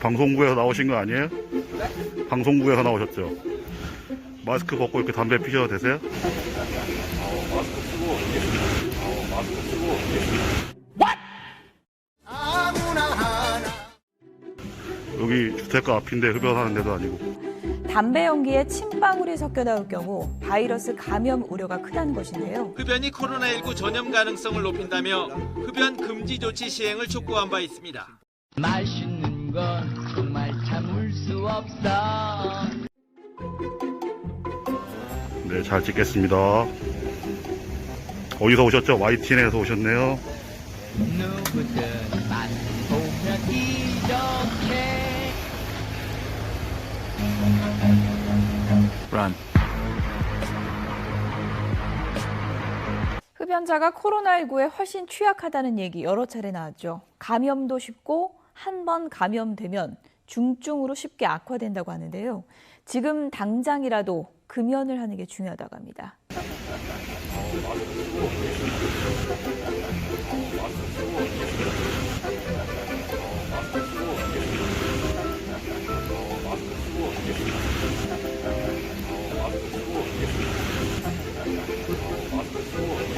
방송국에서 나오신 거 아니에요? 방송국에서 나오셨죠? 마스크 벗고 이렇게 담배 피셔도 되세요? 여기 주택가 앞인데 흡연하는 데도 아니고 담배 연기에 침방울이 섞여 나올 경우 바이러스 감염 우려가 크다는 것인데요. 흡연이 코로나19 전염 가능성을 높인다며 흡연 금지 조치 시행을 촉구한 바 있습니다. 맛있는 건 정말 참을 수 없어. 네 잘 찍겠습니다 어디서 오셨죠? YTN에서 오셨네요 누구든 맛 보면 이렇게. 흡연자가 코로나19에 훨씬 취약하다는 얘기 여러 차례 나왔죠. 감염도 쉽고 한 번 감염되면 중증으로 쉽게 악화된다고 하는데요. 지금 당장이라도 금연을 하는 게 중요하다고 합니다. on the floor.